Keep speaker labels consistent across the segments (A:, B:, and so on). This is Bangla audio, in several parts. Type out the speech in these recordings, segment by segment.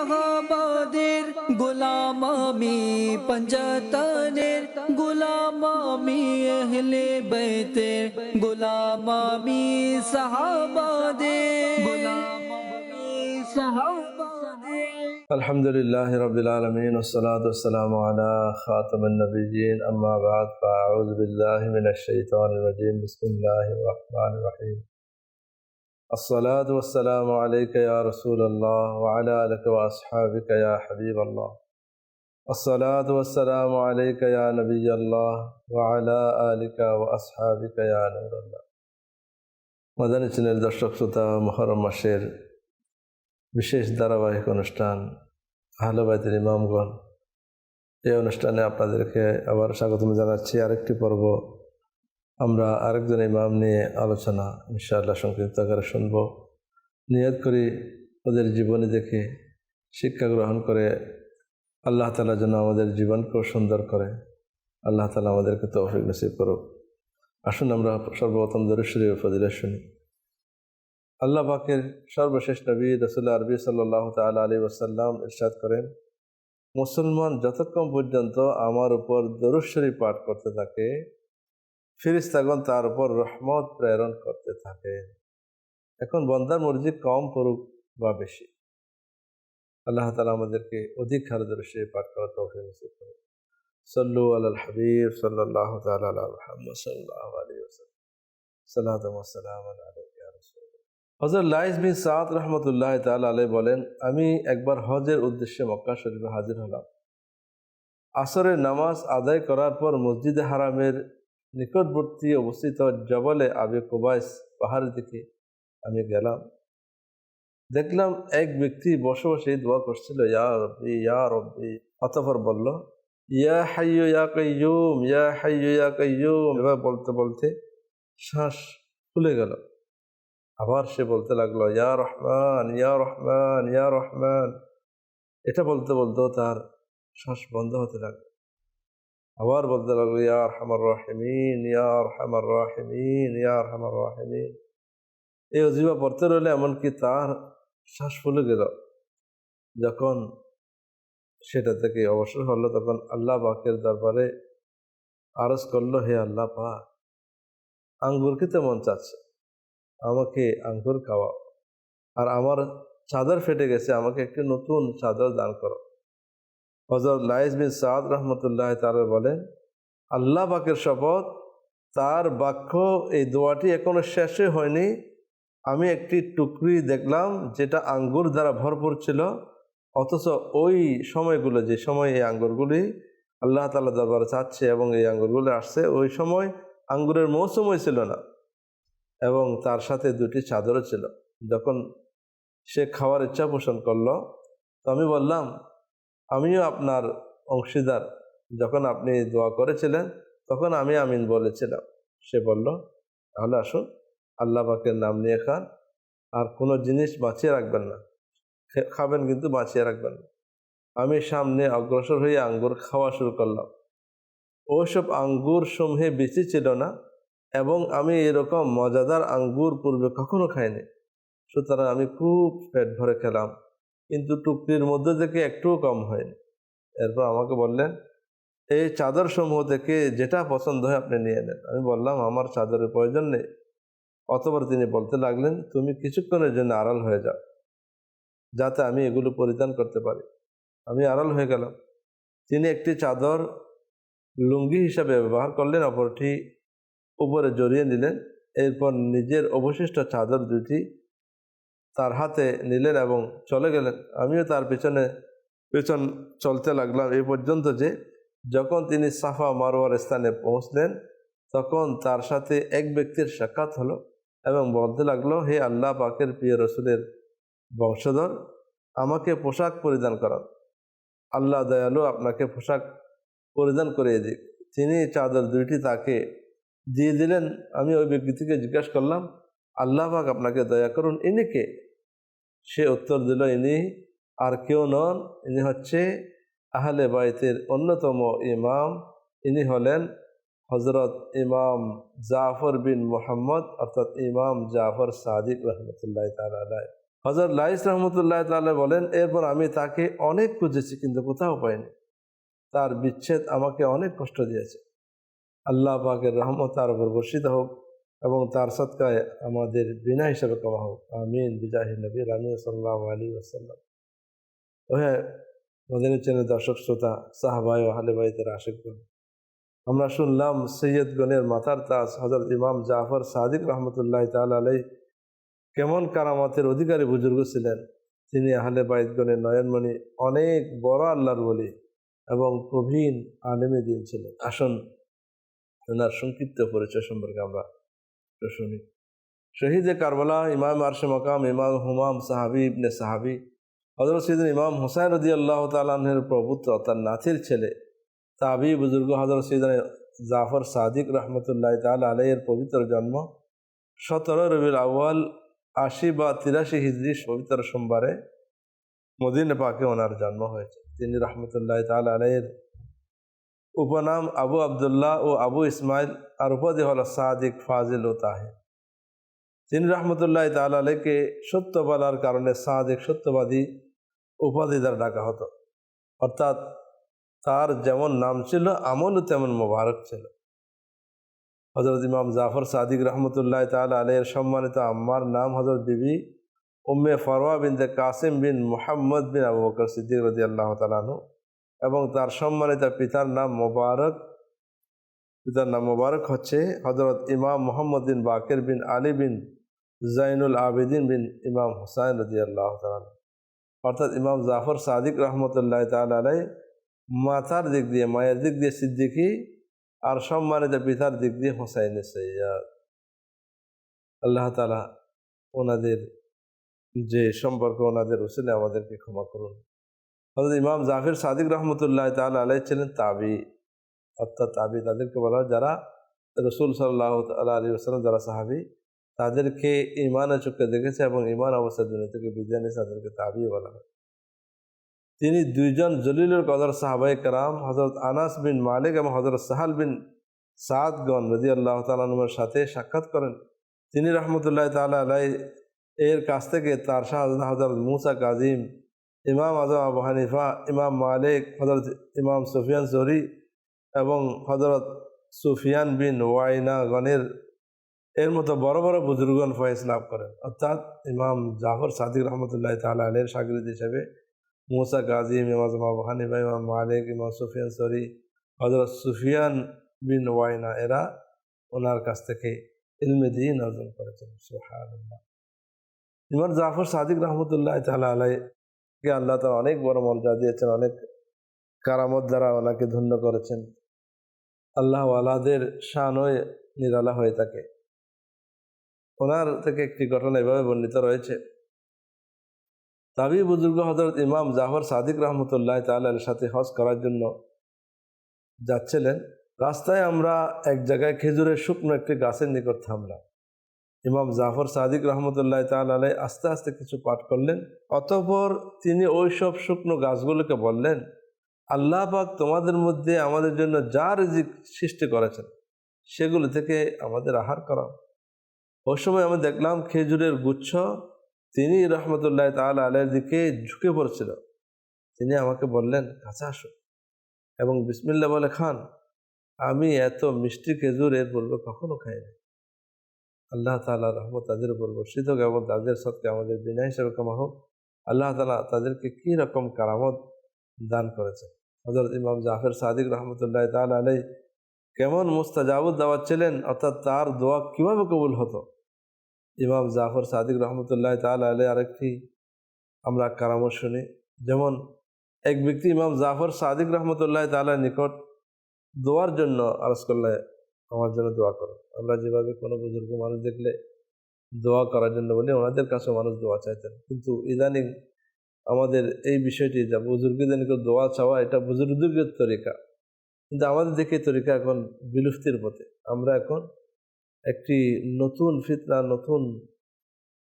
A: সাহাবাদের গোলাম আমি পঞ্জতনের গোলাম আমি আহলে বাইতের গোলাম আমি সাহাবাদের গোলাম আমি সাহাবাদের
B: الحمد لله رب العالمين والصلاة والسلام على خاتم النبيين أما بعد فأعوذ بالله من الشيطان الرجيم بسم الله الرحمن الرحيم الصلاة والسلام عليك يا رسول الله وعلى آلك وأصحابك يا حبيب الله الصلاة والسلام عليك يا نبي الله وعلى آلك وأصحابك يا نور الله মাদানী চ্যানেল দর্শক শ্রোতা মহরম মাসের বিশেষ ধারাবাহিক অনুষ্ঠান আহলবাইতের ইমামগণ এই অনুষ্ঠানে আপনাদেরকে আবার স্বাগতম জানাচ্ছি আরেকটি পর্ব আমরা আরেকজন ইমাম নিয়ে আলোচনা, ইনশাআল্লাহ সংক্ষিপ্ত আকারে শুনব। নিয়ত করি, ওদের জীবনী দেখে শিক্ষা গ্রহণ করে আল্লাহ তালা যেন আমাদের জীবনকেও সুন্দর করে, আল্লাহ তালা আমাদেরকে তৌফিক নসিব করুক। আসুন আমরা সর্বপ্রথম দরিশ্বরী ফজিলা শুনি। আল্লাহ পাকের সর্বশেষ নবী রসুল্লাহ আরবি সাল্লাহ তাল আলী ওসাল্লাম ইরশাদ করেন, মুসলমান যতক্ষণ পর্যন্ত আমার উপর দরুশ্বরী পাঠ করতে থাকে ফিরিস্তাগণ তার উপর রহমত প্রেরণ করতে থাকে এখন বন্দার মর্জি কম পড়ুক বা বেশি। আল্লাহ তালা আমাদেরকে অধিক হারে দরুশ্বরী পাঠ করা তৌফিক করুন। সল্লু আল হাবিব সাল্লাহ তাল আলা আলী হজরত লাইস বিন সাদ রহমতুল্লাহ তাল আলাই বলেন, আমি একবার হজের উদ্দেশ্যে মক্কা শরীফে হাজির হলাম। আসরের নামাজ আদায় করার পর মসজিদে হারামের নিকটবর্তী অবস্থিত জবলে আবে কোবাইস পাহাড়ের দিকে আমি গেলাম। দেখলাম এক ব্যক্তি বসে বসে দোয়া করছিল, ইয়া রব্বি ইয়া রব্বি। বলল, ইয়া হাইয়ু ইয়া কাইয়ুম ইয়া হাইয়ু ইয়া কাইয়ুম এবার বলতে বলতে শ্বাস খুলে গেল। আবার সে বলতে লাগল, ইয়া রহমান ইয়া রহমান ইয়া রহমান। এটা বলতে, বলতেও তার শ্বাস বন্ধ হতে লাগল। আবার বলতে লাগল, ইয়া রহমার রাহিমিন, ইয়া রহমার রাহিমিন, ইয়া রহমার রাহিমিন। এই অজিবা পড়তে রইলে এমনকি তার শ্বাস ফুলে গেল। যখন সেটা থেকে অবসর হলো, তখন আল্লাহ পাকের দরবারে আরজ করল, হে আল্লাহ পাক আঙ্গুর খেতে মন চাচ্ছে, আমাকে আঙ্গুর খাওয়াও। আর আমার চাদর ফেটে গেছে, আমাকে একটি নতুন চাদর দান করো। হজর লাইস বিন সাদ রহমতুল্লাহ তার বলেন, আল্লাহ বাকের শপথ, তার বাক্য, এই দোয়াটি এখনও শেষে হয়নি। আমি একটি টুকরি দেখলাম যেটা আঙ্গুর দ্বারা ভরপুর ছিল, অথচ ওই সময়গুলো, যে সময় এই আঙ্গুরগুলি আল্লাহ তালা দরবারে চাচ্ছে এবং এই আঙ্গুরগুলি আসছে, ওই সময় আঙ্গুরের মৌসুমই ছিল না এবং তার সাথে দুটি চাদরও ছিল। যখন সে খাওয়ার ইচ্ছা পোষণ করল, তো আমি বললাম আমিও আপনার অংশীদার। যখন আপনি দোয়া করেছিলেন, তখন আমি আমিন বলেছিলাম। সে বলল, তাহলে আসুন, আল্লাহ পাকের নাম নিয়ে খান। আর কোনো জিনিস বাঁচিয়ে রাখবেন না। খাবেন কিন্তু বাঁচিয়ে রাখবেন না। আমি সামনে অগ্রসর হয়ে আঙ্গুর খাওয়া শুরু করলাম। ওসব আঙ্গুর সমূহে বেশি ছিল না এবং আমি এরকম মজাদার আঙ্গুর পূর্বে কখনো খাইনি। সুতরাং আমি খুব পেট ভরে খেলাম। কিন্তু টুকরির মধ্যে থেকে একটুও কম হয়নি। এরপর আমাকে বললেন, এই চাদর সমূহ থেকে যেটা পছন্দ হয় আপনি নিয়ে নেন। আমি বললাম, আমার চাদরের প্রয়োজন নেই। অতবার তিনি বলতে লাগলেন, তুমি কিছুক্ষণের জন্য আড়াল হয়ে যাও, যাতে আমি এগুলো পরিধান করতে পারি। আমি আড়াল হয়ে গেলাম। তিনি একটি চাদর লুঙ্গি হিসাবে ব্যবহার করলেন, অপরটি উপরে জড়িয়ে নিলেন। এরপর নিজের অবশিষ্ট চাদর দুটি তার হাতে নিলেন এবং চলে গেলেন। আমিও তার পেছনে, পেছন চলতে লাগলাম। এই পর্যন্ত যে যখন তিনি সাফা মারোয়ার স্থানে পৌঁছলেন, তখন তার সাথে এক ব্যক্তির সাক্ষাৎ হলো এবং বলতে লাগল, হে আল্লাহ পাকের প্রিয় রসুলের বংশধর, আমাকে পোশাক পরিধান করান আল্লাহ দয়ালু আপনাকে পোশাক পরিধান করিয়ে দিক। তিনি চাদর দুইটি তাকে দিয়ে দিলেন। আমি ওই ব্যক্তিকে জিজ্ঞাসা করলাম, আল্লাহ পাক আপনাকে দয়া করুন, ইনি কে? সে উত্তর দিল, ইনি আর কেউ নন। ইনি হচ্ছে আহলে বাইতের অন্যতম ইমাম। ইনি হলেন হজরত ইমাম জাফর বিন মোহাম্মদ, অর্থাৎ ইমাম জাফর সাদিক রহমতুল্লাহ তালাই হজরত লাইস রহমতুল্লাহ তাল্লাহ বলেন, এরপর আমি তাকে অনেক খুঁজেছি, কিন্তু কোথাও পাইনি। তার বিচ্ছেদ আমাকে অনেক কষ্ট দিয়েছে। আল্লাহ পাকের রহমত তার উপর বর্ষিত হোক। এবং তার সৎকায় আমাদের বিনা হিসাবে কমা হোক। আমিন। বিজাহি নবী রামি সাল্লাহ আলী ওসাল্লাম ও হ্যাঁ মদিনী চ্যানেল দর্শক শ্রোতা সাহাবাই ও হালেবাইতের আশেকগণ, আমরা শুনলাম সৈয়দগণের মাথার তাজ হজরত ইমাম জাফর সাদিক রহমতুল্লাহ তাল আলাই কেমন কারামতের অধিকারী বুজুর্গ ছিলেন। তিনি আহলে বাইদগণের নয়নমণি, অনেক বড় আল্লাহর বলি এবং প্রবীণ আলেমে দিন ছিলেন। আসুন, ওনার সংক্ষিপ্ত পরিচয় সম্পর্কে আমরা একটু শুনি শহীদে কারবালা ইমাম আরশে মকাম ইমাম হুমাম সাহাবি ইবনে সাহাবি হজরত সৈদিন ইমাম হুসাইন রদি আল্লাহ তালের প্রভুত্র তার নাথির ছেলে, তাবি বুজুর্গ হজরত সৈদিন জাফর সাদিক রহমতুল্লাহ তাল আলাইয়ের পবিত্র জন্ম, সতেরো রবিউল আউ্য়াল, আশি বা তিরাশি হিজড়ি পবিত্র সোমবারে মদিনে পাকে ওনার জন্ম হয়েছে। তিনি রহমতুল্লাহ তাল আলাইয়ের উপনাম আবু আবদুল্লাহ ও আবু ইসমাইল, আর উপাধি হল সাদিক ফাজিল ও তাহির। তিনি রহমতুল্লাহ তাল আলাইকে সত্য বলার কারণে সাদিক সত্যবাদী উপাধি দ্বারা ডাকা হতো। অর্থাৎ তার যেমন নাম ছিল, আমলও তেমন মোবারক ছিল। হজরত ইমাম জাফর সাদিক রহমতুল্লাহ তাল আলের সম্মানিত আম্মার নাম হজরত বিবি উম্মে ফরওয়া বিনতে কাসিম বিন মোহাম্মদ বিন আবু বকর সিদ্দিক রদি আল্লাহ তালানু এবং তার সম্মানিত পিতার নাম মোবারক। পিতার নাম মোবারক হচ্ছে হজরত ইমাম মোহাম্মদ বিন বাকের বিন আলী বিন জাইনুল আবেদিন বিন ইমাম হুসাইন রদি আল্লাহ তালানু অর্থাৎ ইমাম জাফর সাদিক রহমতুল্লাহ তাল আলাই মাথার দিক দিয়ে, মায়ের দিক দিয়ে সিদ্দিকি আর সম্মানিত পিতার দিক দিয়ে হোসাইন সৈয়াদ। আল্লাহ তালা ওনাদের যে সম্পর্ক, ওনাদের উসিলে আমাদেরকে ক্ষমা করুন। হজরত ইমাম জাফির সাদিক রহমতুল্লাহ তাল আলাই ছিলেন তাবি। অর্থাৎ তাবি তাদেরকে বলা হয় যারা রসুল সাল্লাহ আল্লাহ আলী আসসালাম যারা সাহাবি, তাদেরকে ইমানের চোখে দেখেছে এবং ইমান অবস্থা দুনিয়া থেকে বিদায় তাদেরকে তাবি বলা হয়। তিনি দুইজন জলিলুল কদর সাহাবাই কারাম হজরত আনাস বিন মালিক এবং হজরত সাহাল বিন সাদগন রদি আল্লাহ তালুমের সাথে সাক্ষাৎ করেন। তিনি রহমতুল্লাহ তালা আলাই এর কাছ থেকে তার শাহ হজরত মুসা কাজিম ইমাম আজম আবু হানিফা, ইমাম মালিক হজরত ইমাম সুফিয়ান জরি এবং হজরত সুফিয়ান বিন ওয়াইনা গণের এর মতো বড় বড় বুজুর্গন ফয়েজ লাভ করেন। অর্থাৎ ইমাম জাফর সাদিক রহমতুল্লাহ তালা আলের সাগরিদ হিসেবে মুসা গাজিম ইমাম আবু হানিফা, ইমাম মালিক, ইমাম সুফিয়ান সরি হজরত সুফিয়ান বিন ওয়াইনা এরা ওনার কাছ থেকে ইলমে দিন অর্জন করেছেন। সুহানুল্লাহ ইমাম জাফর সাদিক রহমতুল্লাহ তালা আলাইকে আল্লাহ তালা অনেক বড় মর্যাদা দিয়েছেন, অনেক কারামত দ্বারা ওনাকে ধন্য করেছেন। আল্লাহ আলাদের শানও নিরালা হয়ে থাকে। ওনার থেকে একটি ঘটনা এভাবে বর্ণিত রয়েছে। তাবি বুজুর্গ হজরত ইমাম জাফর সাদিক রহমতুল্লাহ তালের সাথে হজ করার জন্য যাচ্ছিলেন। রাস্তায় আমরা এক জায়গায় খেজুরের শুকনো একটি গাছের নিকট থামলাম। ইমাম জাফর সাদিক রহমতুল্লাহ তালাই আস্তে আস্তে কিছু পাঠ করলেন। অতপর তিনি ওই সব শুকনো গাছগুলোকে বললেন, আল্লাহ পাক তোমাদের মধ্যে আমাদের জন্য যা রিজিক সৃষ্টি করেছেন, সেগুলো থেকে আমাদের আহার করা ওই সময় আমি দেখলাম খেজুরের গুচ্ছ তিনি রহমতুল্লাহ তাল আলের দিকে ঝুঁকে পড়ছিল। তিনি আমাকে বললেন, কাছে আসো। এবং বিসমিল্লা বলে, খান, আমি এত মিষ্টি খেজুর এর পূর্বে কখনো খাইনি। আল্লাহ তালা রহমত তাদের উপর বর্ষিত হোক এবং তাদের সত্যি আমাদের বিনা হিসেবে কমা হোক। আল্লাহ তালা তাদেরকে কি রকম কারামত দান করেছে? হজরত ইমাম জাফর সাদিক রহমতুল্লাহ তাল আলাই কেমন মুস্তাজাবুদ দাওয়াত ছিলেন, অর্থাৎ তার দোয়া কীভাবে কবুল হতো? ইমাম জাফর সাদিক রহমতুল্লাহ তাল আলে আরেকটি আমরা কারামত শুনি, যেমন এক ব্যক্তি ইমাম জাফর সাদিক রহমতুল্লাহ তালের নিকট দোয়ার জন্য আরজ করলে আমার জন্য দোয়া করো। আমরা যেভাবে কোনো বুজুর্গ মানুষ দেখলে দোয়া করার জন্য বলি, ওনাদের কাছেও মানুষ দোয়া চাইতেন। কিন্তু ইদানিং আমাদের এই বিষয়টি যা বুজুর্গদের নিকট দোয়া চাওয়া, এটা বুজুর্গদের তরিকা। কিন্তু আমাদের দেখে তরিকা এখন বিলুপ্তির পথে। আমরা এখন একটি নতুন ফিতনা, নতুন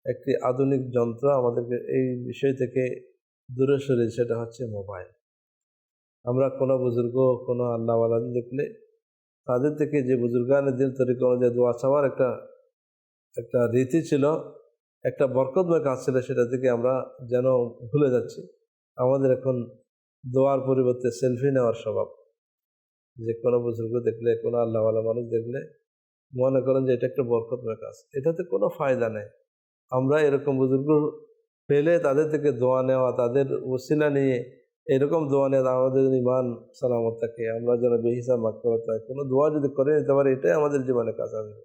B: একটি আধুনিক যন্ত্র আমাদেরকে এই বিষয় থেকে দূরে সরে সেটা হচ্ছে মোবাইল। আমরা কোনো বুজুর্গ, কোনো আল্লাহওয়ালা দেখলে তাদের থেকে যে বুজুর্গানের দিন তরিকা অনুযায়ী দোয়া চাওয়ার একটা একটা রীতি ছিল, একটা বরকতময় কাজ ছিল সেটা থেকে আমরা যেন ভুলে যাচ্ছি। আমাদের এখন দোয়ার পরিবর্তে সেলফি নেওয়ার স্বভাব। যে কোনো বুজুর্গ দেখলে, কোনো আল্লাহওয়ালা মানুষ দেখলে মনে করেন যে এটা একটা বরকতময় কাজ। এটাতে কোনো ফায়দা নেই। আমরা এরকম বুজুর্গ পেলে তাদের থেকে দোয়া নেওয়া, তাদের ওসিলা নিয়ে এরকম দোয়া নেওয়া আমাদের ইমান সালামত থাকে। আমরা যেন বেহিসাব করতে হয় কোনো দোয়া যদি করে নিতে পারি, এটাই আমাদের জীবনে কাজ আসবে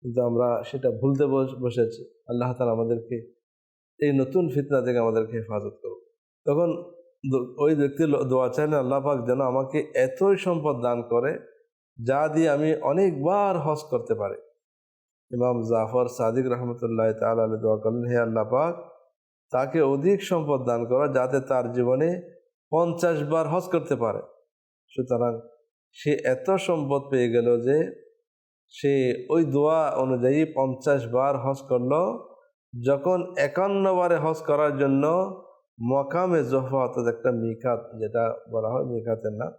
B: কিন্তু আমরা সেটা ভুলতে বস- বসেছি। আল্লাহ তালা আমাদেরকে এই নতুন ফিতনা থেকে আমাদেরকে হেফাজত করুক। তখন ওই ব্যক্তি লো- দোয়া চাইলেন আল্লাহ পাক যেন আমাকে এতই সম্পদ দান করে, যা দিয়ে আমি অনেকবার হজ করতে পারি। ইমাম জাফর সাদিক রহমতুল্লাহ তাল আলী দোয়া করলেন, হে আল্লাহ পাক তাকে অধিক সম্পদ দান করা যাতে তার জীবনে পঞ্চাশ বার হজ করতে পারে। সুতরাং সে এত সম্পদ পেয়ে গেল যে সে ওই দোয়া অনুযায়ী পঞ্চাশ বার হজ করল। যখন একান্ন বারে হজ করার জন্য মকামে জোহফা অর্থাৎ একটা মিকাত, যেটা বলা হয় মিকাতের নাম,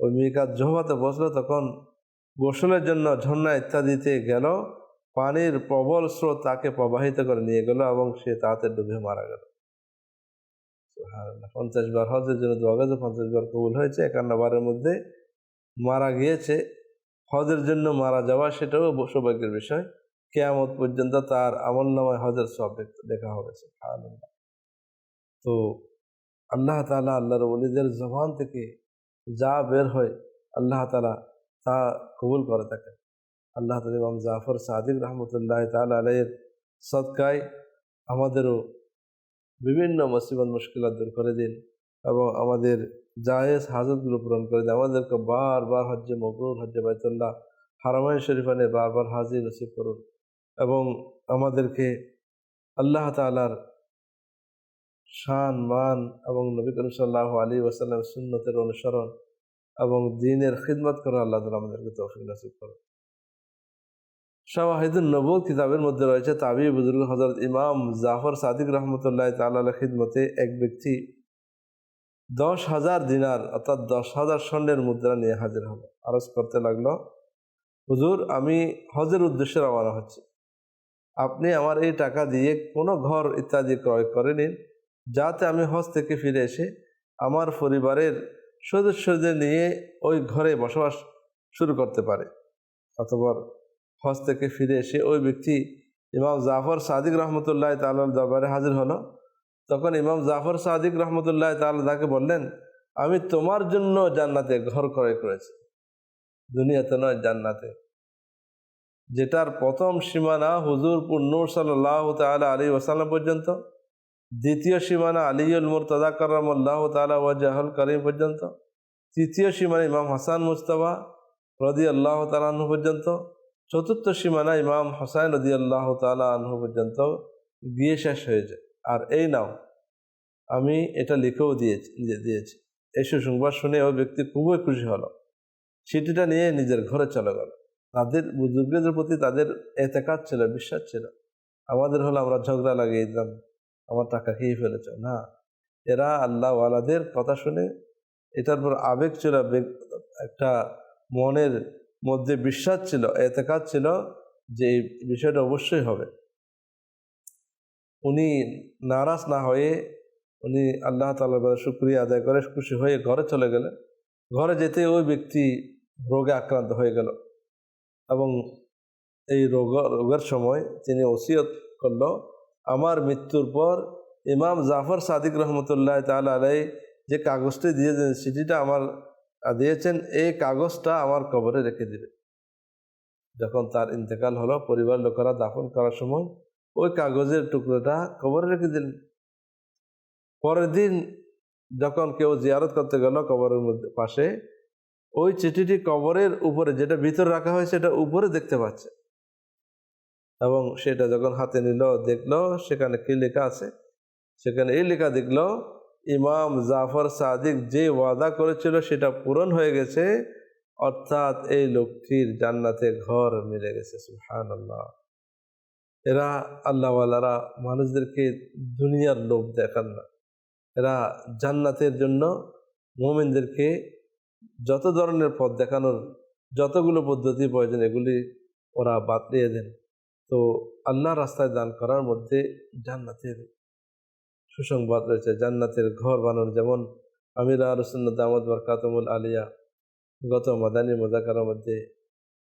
B: ওই মিকাত জোহফাতে বসল, তখন গোসলের জন্য ঝর্ণা ইত্যাদিতে গেল। পানির প্রবল স্রোত তাকে প্রবাহিত করে নিয়ে গেল এবং সে তাতে ডুবে মারা গেল। পঞ্চাশ বার হজের জন্য দোয়া গেছে পঞ্চাশ বার কবুল হয়েছে, একান্ন বারের মধ্যে মারা গিয়েছে হজের জন্য মারা যাওয়া সেটাও সৌভাগ্যের বিষয় কেয়ামত পর্যন্ত তার আমল নামায় হজের সব দেখা হবে। তো আল্লাহ তালা আল্লাহর ওলিদের জবান থেকে যা বের হয়, আল্লাহ তালা তা কবুল করে থাকেন আল্লাহ তালা ইমাম জাফর সাদিক রহমতুল্লাহ তালা আলাইয়ের সদকায় আমাদেরও বিভিন্ন মুসিবত মুশকিলাত দূর করে দিন এবং আমাদের জায়েজ হাজতগুলো পূরণ করে দিন। আমাদেরকে বারবার হজ্জে মকরুর, হজ্জে বাইতুল্লাহ হারামাইন শরীফানে বারবার হাজির নসিব করুন এবং আমাদেরকে আল্লাহ তালার শান, মান এবং নবী করিম সাল্লাহ আলী ওসাল্লাম সুন্নতের অনুসরণ এবং দিনের খিদমত করে আল্লাহ তালা আমাদেরকে তৌফিক নসিব করুন শাওয়াহিদুল নবুল কিতাবের মধ্যে রয়েছে তাবি বুজুর্গ হজরত ইমাম জাফর সাদিক রহমতুল্লাহ তাল্লাহ খিদমতে এক ব্যক্তি দশ হাজার দিনার অর্থাৎ দশ হাজার স্বর্ণের মুদ্রা নিয়ে হাজির হলো। আরজ করতে লাগল, হুজুর, আমি হজের উদ্দেশ্যে রওনা হচ্ছি। আপনি আমার এই টাকা দিয়ে কোনো ঘর ইত্যাদি ক্রয় করে নিন, যাতে আমি হজ থেকে ফিরে এসে আমার পরিবারের সদস্যদের নিয়ে ওই ঘরে বসবাস শুরু করতে পারে। অতপর হজ থেকে ফিরে এসে ওই ব্যক্তি ইমাম জাফর সাদিক রহমতুল্লাহ তাল্লার দরবারে হাজির হলো। তখন ইমাম জাফর সাদিক রহমতুল্লাহ তাল্লাহ তাকে বললেন, আমি তোমার জন্য জান্নাতে ঘর ক্রয় করেছি। দুনিয়াতে নয়, জান্নাতে। যেটার প্রথম সীমানা হুজুরপুর নূর সাল্লাহ তালা আলী ওসাল্লাম পর্যন্ত, দ্বিতীয় সীমানা আলিউল মুরতদা করমল্লাহ তালা ওয়াজাহুল করিম পর্যন্ত, তৃতীয় সীমানা ইমাম হাসান মুস্তফা রদি আল্লাহ তালাহু পর্যন্ত চতুর্থ সীমানা ইমাম হোসাইন রদি আল্লাহ তালা আনহু পর্যন্ত গিয়ে শেষ হয়ে যায়। আর এই নাও, আমি এটা লিখেও দিয়েছি, দিয়ে- দিয়েছি। এই সুসংবাদ শুনে ওই ব্যক্তি খুবই খুশি হলো। চিঠিটা নিয়ে নিজের ঘরে চলে গেল। তাদের বুজুর্গদের প্রতি তাদের এতেকাত ছিল, বিশ্বাস ছিল। আমাদের হলো আমরা ঝগড়া লাগিয়ে দিলাম আমার টাকা খেয়ে ফেলেছ। না, এরা আল্লাহ আল্লাহওয়ালাদের কথা শুনে এটার পর আবেগ ছিল একটা মনের মধ্যে বিশ্বাস ছিল, এতেকাত ছিল যে এই বিষয়টা অবশ্যই হবে। উনি নারাজ না হয়ে উনি আল্লাহ তালার শুক্রিয়া আদায় করে, খুশি হয়ে ঘরে চলে গেলেন। ঘরে যেতে ওই ব্যক্তি রোগে আক্রান্ত হয়ে গেল এবং এই রোগ, রোগের সময় তিনি ওসিয়ত করল। আমার মৃত্যুর পর ইমাম জাফর সাদিক রহমতুল্লাহ তাল আলাই যে কাগজটি দিয়েছেন চিঠিটা আমার দিয়েছেন, এই কাগজটা আমার কবরে রেখে দিবে। যখন তার ইন্তেকাল হলো, পরিবার লোকেরা দাফন করার সময় ওই কাগজের টুকরোটা কবরে রেখে দিলেন। পরের দিন যখন কেউ জিয়ারত করতে গেল কবরের মধ্যে, পাশে, ওই চিঠিটি কবরের উপরে, যেটা ভিতরে রাখা হয়, সেটা উপরে দেখতে পাচ্ছে। এবং সেটা যখন হাতে নিল, দেখল, সেখানে কি লেখা আছে? সেখানে এই লেখা দেখল ইমাম জাফর সাদিক যে ওয়াদা করেছিল সেটা পূরণ হয়ে গেছে, অর্থাৎ এই লোকটির জান্নাতে ঘর মিলে গেছে সুহান আল্লাহ এরা আল্লাহওয়ালারা মানুষদেরকে দুনিয়ার লোভ দেখান না। এরা জান্নাতের জন্য মোমেনদেরকে যত ধরনের পথ দেখানোর যতগুলো পদ্ধতি প্রয়োজন, এগুলি ওরা বাতলিয়ে দেন। তো আল্লাহ রাস্তায় দান করার মধ্যে জান্নাতের সুসংবাদ রয়েছে, জান্নাতের ঘর বানানো, যেমন আমিরা রসুল্লাহ দামদ বরকাতমুল আলিয়া গত মাদানী মোজাকারের মধ্যে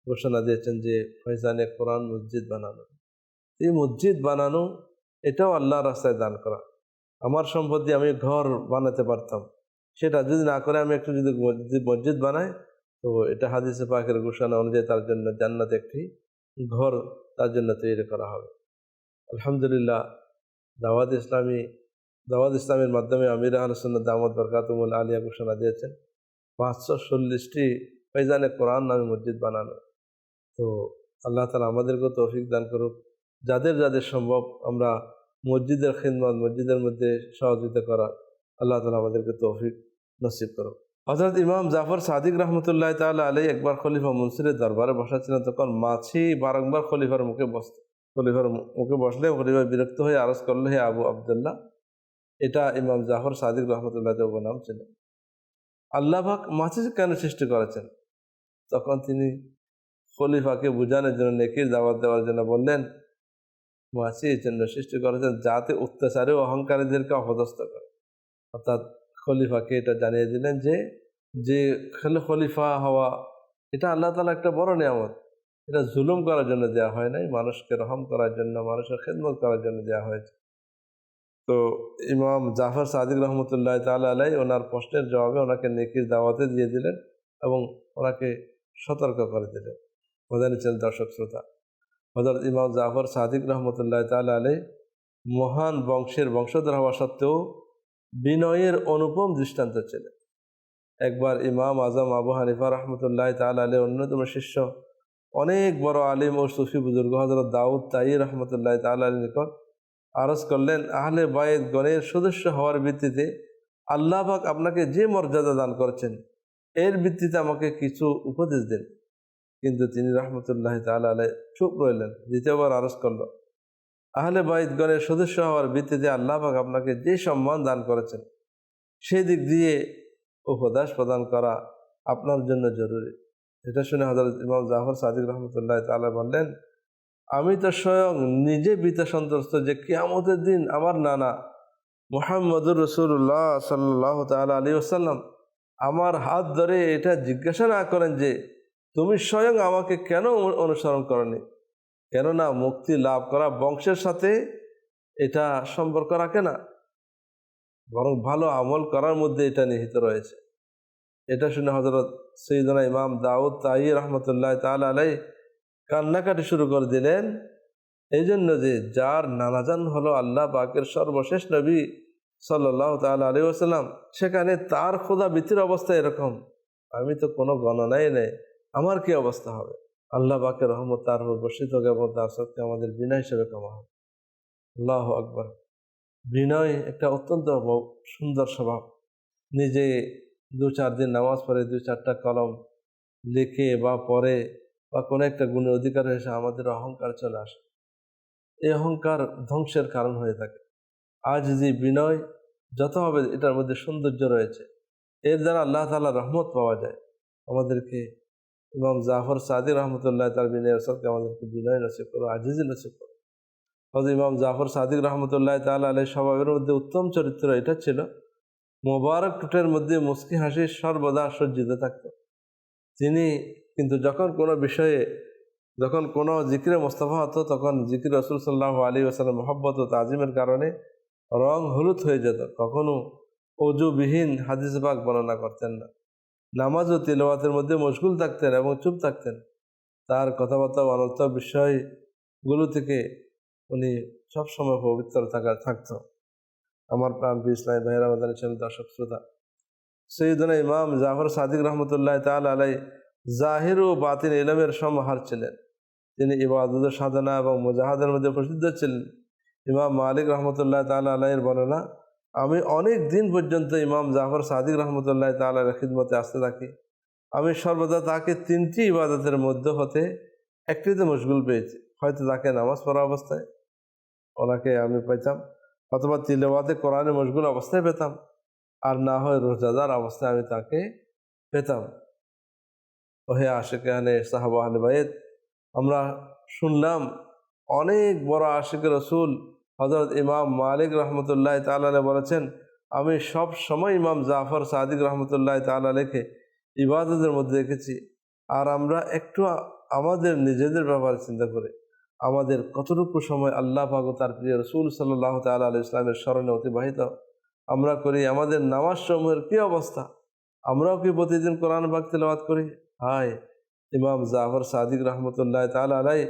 B: ঘোষণা দিয়েছেন যে ফৈজানে কোরআন মসজিদ বানানো। এই মসজিদ বানানো, এটাও আল্লাহ রাস্তায় দান করা। আমার সম্পত্তি আমি ঘর বানাতে পারতাম। সেটা যদি না করে আমি একটু যদি মসজিদ মসজিদ বানাই, তো এটা হাদিসে পাকের ঘোষণা অনুযায়ী তার জন্য জান্নাতে একটি ঘর তার জন্য তৈরি করা হবে। আলহামদুলিল্লাহ, দাওয়াত ইসলামী দাওয়াত ইসলামের মাধ্যমে আমির আহসন্না দামদ বরকাতুমুল আলিয়া ঘোষণা দিয়েছেন। পাঁচশো চল্লিশটি ফৈজানে কোরআন নামে মসজিদ বানানো। তো আল্লাহ তালা আমাদেরকেও তৌফিক দান করুক। যাদের যাদের সম্ভব আমরা মসজিদের খিদমত, মসজিদের মধ্যে সহযোগিতা করা আল্লাহ তালা আমাদেরকে তৌফিক নসিব করুক। হজরত ইমাম জাফর সাদিক রহমতুল্লাহ তাল আলী একবার খলিফা মনসুরের দরবারে বসাচ্ছিলেন তখন মাছি বারংবার খলিফার মুখে বসত খলিফার মুখে বসলে খলিফা বিরক্ত হয়ে আরজ করল, হে আবু আবদুল্লাহ এটা ইমাম জাফর সাদিক রহমতুল্লাহ নাম ছিল। আল্লাহাক মাছি কেন সৃষ্টি করেছেন? তখন তিনি খলিফাকে বোঝানোর জন্য, নেকির দাওয়াত দেওয়ার জন্য বললেন মাছি এই জন্য সৃষ্টি করেছেন যাতে অত্যাচারে অহংকারীদেরকে অপদস্থ করে। অর্থাৎ খলিফাকে এটা জানিয়ে দিলেন যে যে খলিফা হওয়া, এটা আল্লাহ তালা একটা বড় নিয়ামত। এটা জুলুম করার জন্য দেওয়া হয় নাই, মানুষকে রহম করার জন্য, মানুষের খেদমত করার জন্য দেওয়া হয়েছে। তো ইমাম জাফর সাদিক রহমতুল্লাহ তালা আলাই ওনার প্রশ্নের জবাবে ওনাকে নেকির দাওয়াতে দিয়ে দিলেন এবং ওনাকে সতর্ক করে দিলেন। মদানি ছিলেন দর্শক শ্রোতা। হজরত ইমাম জাফর সাদিক রহমতুল্লাহ তাল আলাই মহান বংশের বংশধর হওয়া সত্ত্বেও বিনয়ের অনুপম দৃষ্টান্ত ছিলেন। একবার ইমাম আজম আবু হানিফা রহমতুল্লাহ তাল আলী অন্যতম শিষ্য, অনেক বড় আলিম ও সুফি বুজুর্গ হজরত দাউদ তাই রহমতুল্লাহ তাল আলী নিকট আরজ করলেন, আহলে বায়েদ গণের সদস্য হওয়ার ভিত্তিতে আল্লাহ আল্লাহবাক আপনাকে যে মর্যাদা দান করেছেন, এর ভিত্তিতে আমাকে কিছু উপদেশ দেন। কিন্তু তিনি রহমতুল্লাহ তালা আলাই চুপ রইলেন, দ্বিতীয়বার আরজ করল, আহলে বাইদগণের সদস্য হওয়ার ভিত্তিতে আল্লাহ আল্লাহবাক আপনাকে যে সম্মান দান করেছেন, সেই দিক দিয়ে উপদেশ প্রদান করা আপনার জন্য জরুরি। এটা শুনে হজরত ইমাম জাফর সাদিক রহমতুল্লাহ তালা বললেন আমি তো স্বয়ং নিজে বিতে সন্তুষ্ট যে কিয়ামতের দিন আমার নানা মোহাম্মদুর রসুল্লাহ সাল্লাহ তাল আলী আসাল্লাম আমার হাত ধরে এটা জিজ্ঞাসা না করেন যে, তুমি স্বয়ং আমাকে কেন অনুসরণ করনি? কেননা মুক্তি লাভ করা বংশের সাথে এটা সম্পর্ক রাখে না। বরং ভালো আমল করার মধ্যে এটা নিহিত রয়েছে। এটা শুনে হজরত সৈদনা ইমাম দাউদ তাই রহমতুল্লাহ তাল আলাই কান্নাকাটি শুরু করে দিলেন। এই জন্য যে যার নানাজান হলো আল্লাহ পাকের সর্বশেষ নবী সাল্লাহ তাল আলী আসাল্লাম সেখানে তার খোদা বৃত্তির অবস্থা এরকম। আমি তো কোনো গণনাই নেই, আমার কি অবস্থা হবে? আল্লাহ পাকের রহমত তার উপর বর্ষিত এবং তার সত্যি আমাদের বিনয় হিসেবে কমা হবে আল্লাহ আকবর। বিনয় একটা অত্যন্ত সুন্দর স্বভাব। নিজে দু চার দিন নামাজ পড়ে দু চারটা কলম লিখে বা পড়ে বা কোনো একটা গুণের অধিকার এসে আমাদের অহংকার চলে আসে। এই অহংকার ধ্বংসের কারণ হয়ে থাকে। আজ যে বিনয় যত হবে এটার মধ্যে সৌন্দর্য রয়েছে, এর দ্বারা আল্লাহ তালা রহমত পাওয়া যায়। আমাদেরকে এবং জাফর সাদি রহমতুল্লাহ তার বিনয়ের সবকে আমাদেরকে বিনয় নসিব করো, আজিজি নসিব করো। হজরত ইমাম জাফর সাদিক রহমতুল্লাহ তাল আলাই স্বভাবের মধ্যে উত্তম চরিত্র এটা ছিল, মোবারক টুটের মধ্যে মুস্কি হাসি সর্বদা সজ্জিত থাকত। তিনি কিন্তু যখন কোনো বিষয়ে, যখন কোনো জিকিরে মোস্তফা হতো, তখন জিকির রসুল সাল্লাহ আলী ওসালাম মহব্বত ও তাজিমের কারণে রং হলুদ হয়ে যেত। কখনো অজুবিহীন হাদিস বাগ বর্ণনা করতেন না। নামাজ ও তিলওয়াতের মধ্যে মশগুল থাকতেন এবং চুপ থাকতেন। তার কথাবার্তা অনর্থ বিষয়গুলো থেকে উনি সবসময় পবিত্র থাকা, থাকত। আমার প্রাণ ইসলাম মাদানী ছিলেন দর্শক শ্রোতা, সৈয়দনা ইমাম জাফর সাদিক রহমতুল্লাহ তাল আলাই জাহির ও বাতিন ইলমের সমাহার ছিলেন। তিনি ইবাদত সাধনা এবং মুজাহাদের মধ্যে প্রসিদ্ধ ছিলেন। ইমাম মালিক রহমতুল্লাহ তাল আলাইয়ের বর্ণনা, আমি অনেক দিন পর্যন্ত ইমাম জাফর সাদিক রহমতুল্লাহ তালের খিদমতে আসতে থাকি। আমি সর্বদা তাকে তিনটি ইবাদতের মধ্যে হতে একটিতে মশগুল পেয়েছি। হয়তো তাকে নামাজ পড়া অবস্থায় ওনাকে আমি পেতাম অথবা তিলেবাদে কোরআনে মশগুল অবস্থায় পেতাম। আর না হয় রোজাদার অবস্থায় আমি তাকে পেতাম। ওহে আশেকানে সাহাবা বাইদ আমরা শুনলাম অনেক বড় আশিক রসুল হজরত ইমাম মালিক রহমতুল্লাহ তাল্লাহ বলেছেন, আমি সব সময় ইমাম জাফর সাদিক রহমতুল্লাহ তালা লেখে ইবাদতের মধ্যে দেখেছি আর আমরা একটু আমাদের নিজেদের ব্যাপারে চিন্তা করি। আমাদের কতটুকু সময় আল্লাহ পাক তার প্রিয় রসুল সাল্লাহ তাল্লাহ আলু ইসলামের স্মরণে অতিবাহিত। আমরা করি আমাদের নামাজ সমূহের কী অবস্থা? আমরাও কি প্রতিদিন কোরআন বাগ তেলাওয়াত করি? হায়, ইমাম জাফর সাদিক রহমতুল্লাহ তালা আলাই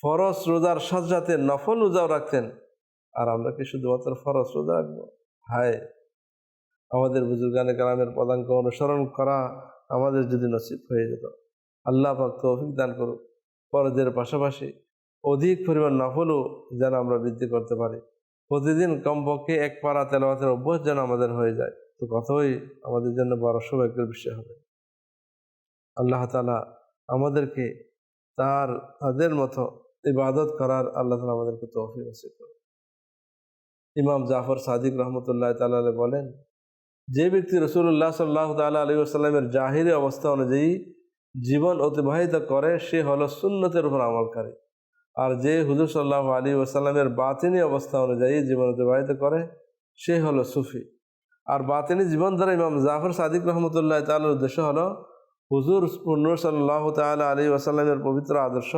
B: ফরজ রোজার সাথে সাথে নফল রোজাও রাখতেন। আর আমরা কি শুধুমাত্র ফরজ রোজা রাখব? হায়, আমাদের বুজুর্গানে গ্রামের পদাঙ্ক অনুসরণ করা আমাদের যদি নসিব হয়ে যেত, আল্লাহ পাক তৌফিক দান করুক। ফরজের পাশাপাশি অধিক পরিমাণ নফলও যেন আমরা বৃদ্ধি করতে পারি। প্রতিদিন কমপক্ষে এক পাড়া তেলাওয়াতের অভ্যাস যেন আমাদের হয়ে যায়। তো কতই আমাদের জন্য বড় সৌভাগ্যের বিষয় হবে। আল্লাহ তালা আমাদেরকে তার, তাদের মতো ইবাদত করার আল্লাহ তালা আমাদেরকে তৌফিক নসিব করে ইমাম জাফর সাদিক রহমতুল্লাহ তালা বলেন, যে ব্যক্তি রসুল্লাহ সাল্লাহ তাল্লাহ আলী আসাল্লামের জাহিরি অবস্থা অনুযায়ী জীবন অতিবাহিত করে, সে হলো সুন্নতের উপর আমলকারী। আর যে হুজুর সাল্লাহ আলী ওসাল্লামের বাতিনি অবস্থা অনুযায়ী জীবন অতিবাহিত করে, সে হলো সুফি। আর বাতিনি জীবন দ্বারা ইমাম জাফর সাদিক রহমতুল্লাহ তালের উদ্দেশ্য হলো হুজুর পূর্ণ সাল্লাহ তালা আলী ওসাল্লামের পবিত্র আদর্শ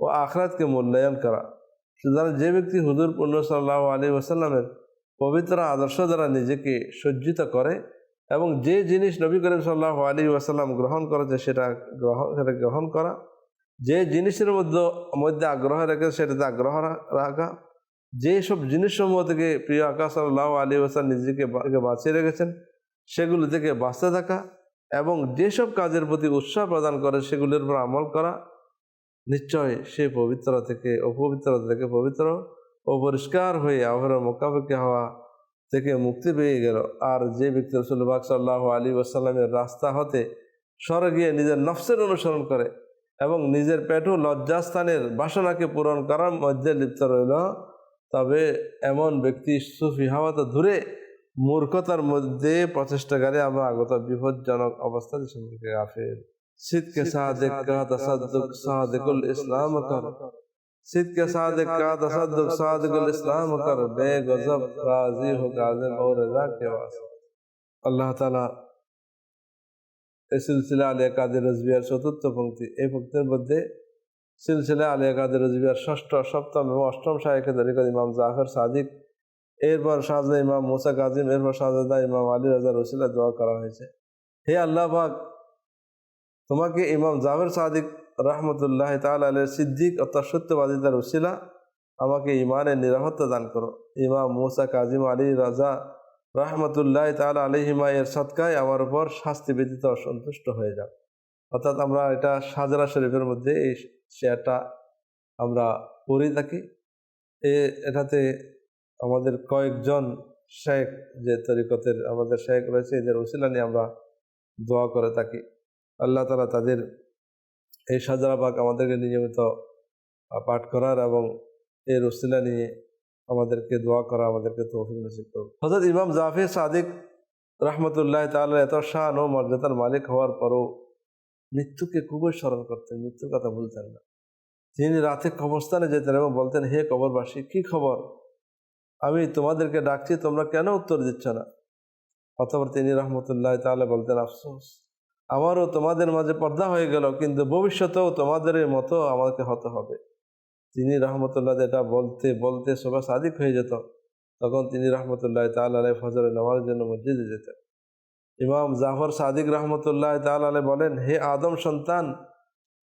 B: ও আখরাতকে মূল্যায়ন করা। সুতরাং যে ব্যক্তি হুজুর পূর্ণ সাল্লাহ আলী ওসাল্লামের পবিত্র আদর্শ দ্বারা নিজেকে সজ্জিত করে এবং যে জিনিস নবী করিম সাল্লাহ আলী ওয়াসাল্লাম গ্রহণ করেছে সেটা গ্রহণ সেটা গ্রহণ করা। যে জিনিসের মধ্যে মধ্যে আগ্রহ রেখে সেটাতে আগ্রহ রাখা। যে সব জিনিসসমূহ থেকে প্রিয় আকাশ সাল্লাহ আলী ওসাল নিজেকে বাঁচিয়ে রেখেছেন, সেগুলো থেকে বাঁচতে থাকা। এবং যেসব কাজের প্রতি উৎসাহ প্রদান করে, সেগুলির উপর আমল করা নিশ্চয় সে পবিত্র থেকে, অপবিত্রতা থেকে পবিত্র ও পরিষ্কার হয়ে আবহাওয়ার মোকাবেকি হওয়া থেকে মুক্তি পেয়ে গেল। আর যে ব্যক্তি রসুল্লাহ সাল্লাহ আলী ওসাল্লামের রাস্তা হতে সরে গিয়ে নিজের নফসের অনুসরণ করে এবং নিজের পেটও লজ্জাস্থানের বাসনাকে পূরণ করার মধ্যে লিপ্ত রইল, তবে এমন ব্যক্তি সুফি হাওয়া তো দূরে মূর্খতার মধ্যে প্রচেষ্টাকারী আমরা আগত বিপজ্জনক অবস্থা সম্পর্কে গাফের শীতকে সাদেক কা তাসাদ্দুক সাদেকুল ইসলাম কর। শীতকে সাদেক কা তাসাদ্দুক সাদেকুল ইসলাম কর। বে গজব রাজি হো কাজিম ও রজা কে ওয়াস্তে আল্লাহ তাআলা এই সিলসিলা আলিয়া কাদের রজবিয়ার চতুর্থ পঙ্ক্তি। এই পঙ্ক্তির মধ্যে সিলসিলা আলিয়া কাদের রজবিয়ার ষষ্ঠ সপ্তম এবং অষ্টম শাহেখে তরিকত ইমাম জাফর সাদিক এরপর শাহজাদা ইমাম মুসা কাজিম, এরপর শাহজাদা ইমাম আলী রাজা রসিলা দোয়া করা হয়েছে। হে আল্লাহ পাক, তোমাকে ইমাম জাফর সাদিক রহমতুল্লাহ তাল আলের সিদ্দিক অর্থাৎ সত্যবাদিতার রসিলা আমাকে ইমানের নিরাপত্তা দান করো। ইমাম মুসা কাজিম আলী রাজা রহমতুল্লাহ তাল আলিহিমা এর সৎকায় আমার উপর শাস্তি ব্যতীত অসন্তুষ্ট হয়ে যাক অর্থাৎ আমরা এটা সাজরা শরীফের মধ্যে এই শেয়ারটা আমরা পড়ে থাকি। এ, এটাতে আমাদের কয়েকজন শেখ যে তরিকতের আমাদের শেখ রয়েছে, এদের ওসিলা নিয়ে আমরা দোয়া করে থাকি। আল্লাহ তালা তাদের এই সাজরাবাগ আমাদেরকে নিয়মিত পাঠ করার এবং এর ওসিলা নিয়ে আমাদেরকে দোয়া করা আমাদেরকে তৌফিক নসিব করুন হজরত ইমাম জাফির সাদিক রহমতুল্লাহ তাল এত শান ও মর্যাদার মালিক হওয়ার পরও মৃত্যুকে খুবই স্মরণ করতেন, মৃত্যুর কথা ভুলতেন না। তিনি রাতে কবরস্থানে যেতেন এবং বলতেন, হে কবরবাসী, কি খবর? আমি তোমাদেরকে ডাকছি, তোমরা কেন উত্তর দিচ্ছ না? অথবা তিনি রহমতুল্লাহ তাহলে বলতেন, আফসোস, আমারও তোমাদের মাঝে পর্দা হয়ে গেল, কিন্তু ভবিষ্যতেও তোমাদের মতো আমাকে হতে হবে। তিনি রহমতুল্লাহ এটা বলতে বলতে সবাই সাদিক হয়ে যেত। তখন তিনি রহমতুল্লাহ তাল্লাহ ফজরের নামাজের জন্য মসজিদে যেতেন। ইমাম জাফর সাদিক রহমতুল্লাহ তাল্লাহ বলেন, হে আদম সন্তান,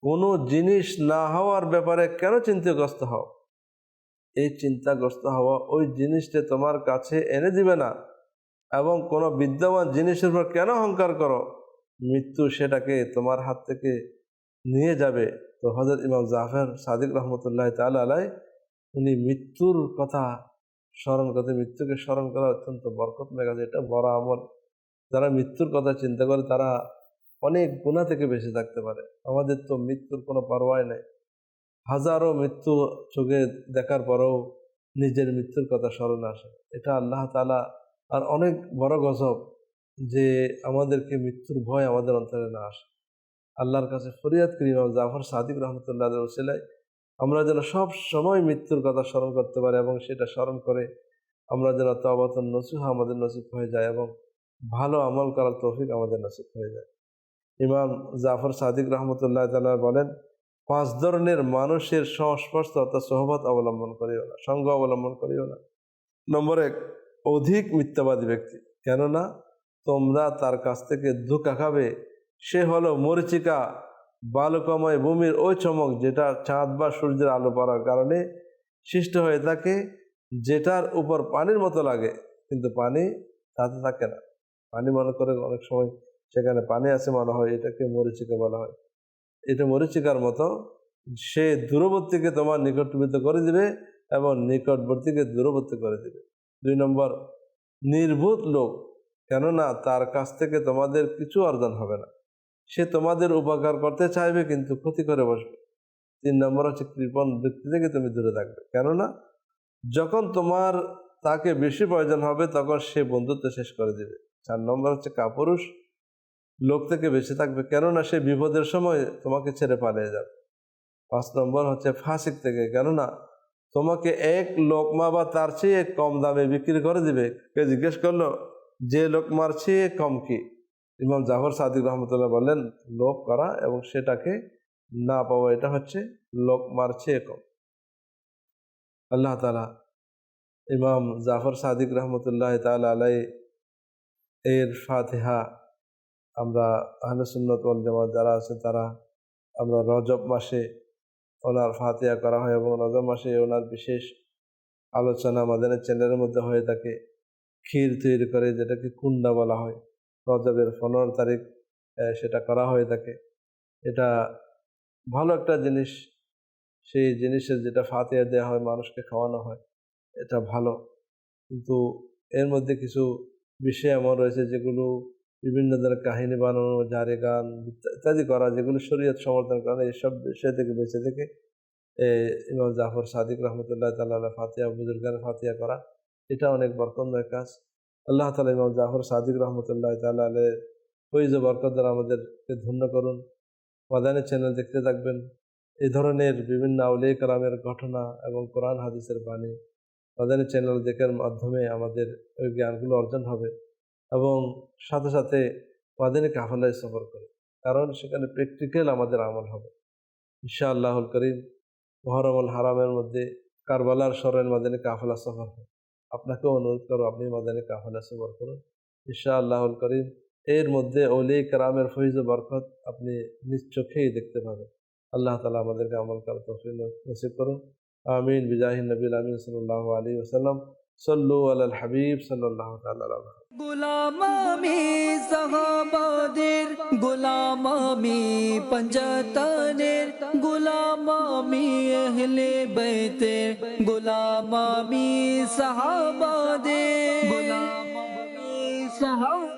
B: কোনো জিনিস না হওয়ার ব্যাপারে কেন চিন্তাগ্রস্ত হও? এই চিন্তাগ্রস্ত হওয়া ওই জিনিসটা তোমার কাছে এনে দিবে না। এবং কোনো বিদ্যমান জিনিসের উপর কেন অহংকার করো? মৃত্যু সেটাকে তোমার হাত থেকে নিয়ে যাবে। তো হজরত ইমাম জাফর সাদিক রহমতুল্লাহ তাল আলাই, উনি মৃত্যুর কথা স্মরণ করতে, মৃত্যুকে স্মরণ করা অত্যন্ত বরকত মেঘা এটা বড় আমল। যারা মৃত্যুর কথা চিন্তা করে, তারা অনেক গুণা থেকে বেঁচে থাকতে পারে। আমাদের তো মৃত্যুর কোনো পরোয়াই নেই। হাজারো মৃত্যু চোখে দেখার পরেও নিজের মৃত্যুর কথা স্মরণ আসে। এটা আল্লাহ তালা আর অনেক বড় গজব যে আমাদেরকে মৃত্যুর ভয় আমাদের অন্তরে না আসে। আল্লাহর কাছে ফরিয়াদ করি ইমাম জাফর সাদিক রহমতুল্লাহ ওসিলাই আমরা যেন সব সময় মৃত্যুর কথা স্মরণ করতে পারি এবং সেটা স্মরণ করে আমরা যেন তবাতন নসিহা আমাদের নসিব হয়ে যায় এবং ভালো আমল করার তৌফিক আমাদের নসিব হয়ে যায়। ইমাম জাফর সাদিক রহমতুল্লাহ তালা বলেন পাঁচ ধরনের মানুষের সংস্পর্শ অর্থাৎ সহবত অবলম্বন করিও না, সঙ্গ অবলম্বন করিও না। নম্বর এক, অধিক মিথ্যাবাদী ব্যক্তি। কেননা তোমরা তার কাছ থেকে ধোকা খাবে। সে হলো মরিচিকা বালুকময় ভূমির ওই চমক যেটা চাঁদ বা সূর্যের আলো পড়ার কারণে সৃষ্ট হয়ে থাকে, যেটার উপর পানির মতো লাগে। কিন্তু পানি তাতে থাকে না। পানি মনে করে অনেক সময় সেখানে পানি আছে মনে হয়, এটাকে মরিচিকা বলা হয়। এটা মরিচিকার মতো সে দূরবর্তীকে তোমার নিকটবর্তী করে দিবে এবং নিকটবর্তীকে দূরবর্তী করে দিবে। দুই নম্বর নির্ভূত লোক, কেননা তার কাছ থেকে তোমাদের কিছু অর্জন হবে না। সে তোমাদের উপকার করতে চাইবে কিন্তু ক্ষতি করে বসবে। তিন নম্বর হচ্ছে কৃপণ ব্যক্তি থেকে তুমি দূরে থাকবে। কেননা যখন তোমার তাকে বেশি প্রয়োজন হবে তখন সে বন্ধুত্ব শেষ করে দিবে। চার নম্বর হচ্ছে কাপুরুষ লোক থেকে বেঁচে থাকবে। কেননা সে বিপদের সময় তোমাকে ছেড়ে পালিয়ে যাবে। পাঁচ নম্বর হচ্ছে ফাঁসিক থেকে। কেননা তোমাকে এক লোকমা বা তার চেয়ে কম দামে বিক্রি করে দিবে। কে জিজ্ঞেস করল, যে লোকমার চেয়ে কম কি? ইমাম জাফর সাদিক রহমতুল্লাহ বললেন, লোক করা এবং সেটাকে না পাওয়া, এটা হচ্ছে লোকমার চেয়ে কম। আল্লাহ তালা ইমাম জাফর সাদিক রহমতুল্লাহ তালা আলাই এর ফাতিহা আমরা আহলে সুন্নত ওয়াল জামাত যারা আছে তারা আমরা রজব মাসে ওনার ফাতিহা করা হয় এবং রজব মাসে ওনার বিশেষ আলোচনা আমাদের চ্যানেলের মধ্যে হয়ে থাকে। ক্ষীর তৈরি করে যেটাকে কুন্ডা বলা হয়। রজবের পনেরো তারিখ সেটা করা হয়ে থাকে। এটা ভালো একটা জিনিস। সেই জিনিসের যেটা ফাতিহা দেওয়া হয়, মানুষকে খাওয়ানো হয়, এটা ভালো। কিন্তু এর মধ্যে কিছু বিষয় এমন রয়েছে যেগুলো বিভিন্ন ধরনের কাহিনী বানানো জারে গান ইত্যাদি করা, যেগুলো শরীয়ত সমর্থন করে এইসব বিষয় থেকে বেঁচে থেকে ইমাম জাফর সাদিক রহমতুল্লাহ তাল্লাহ ফাতিয়া বুজুর্গান ফাতিয়া করা, এটা অনেক বরকময় কাজ। আল্লাহ তালা ইমাম জাফর সাদিক রহমতুল্লাহ তাল্লাহ ওই যে বরকত আমাদেরকে ধন্য করুন। মাদানী চ্যানেল দেখতে থাকবেন। এই ধরনের বিভিন্ন আউলে কালামের ঘটনা এবং কোরআন হাদিসের বাণী মাদানী চ্যানেল দেখার মাধ্যমে আমাদের ওই জ্ঞানগুলো অর্জন হবে। এবং সাথে সাথে মাদানী কাফেলায় সফর করে। কারণ সেখানে প্র্যাকটিক্যাল আমাদের আমল হবে। ঈশা আল্লাহুল করিম মহরমুল হারামের মধ্যে কারবালার স্মরণ মাদানী কাফেলা সফর হয় আপনাকেও অনুরোধ করো আপনি মাদানী কাফেলা সফর করুন। ঈশা আল্লাহুল করিম, এর মধ্যে অলি কারামের ফৈজ বরকত আপনি নিজ চোখেই দেখতে পাবেন। আল্লাহ তালা আমাদেরকে আমল করার তৌফিক নসিব করুন। আমিন। বিজাহিন নবীল আমিন সাল্লাহ আলী ওসাল্লাম সল্লু আলাল হাবিব সাল্লাহ
A: গোলাম আমি সাহাবাদের, গোলাম আমি পঞ্জতনের গোলাম আমি আহলে বাইতের, গোলাম আমি সাহাবাদের, গোলাম আমি সাহাবাদের।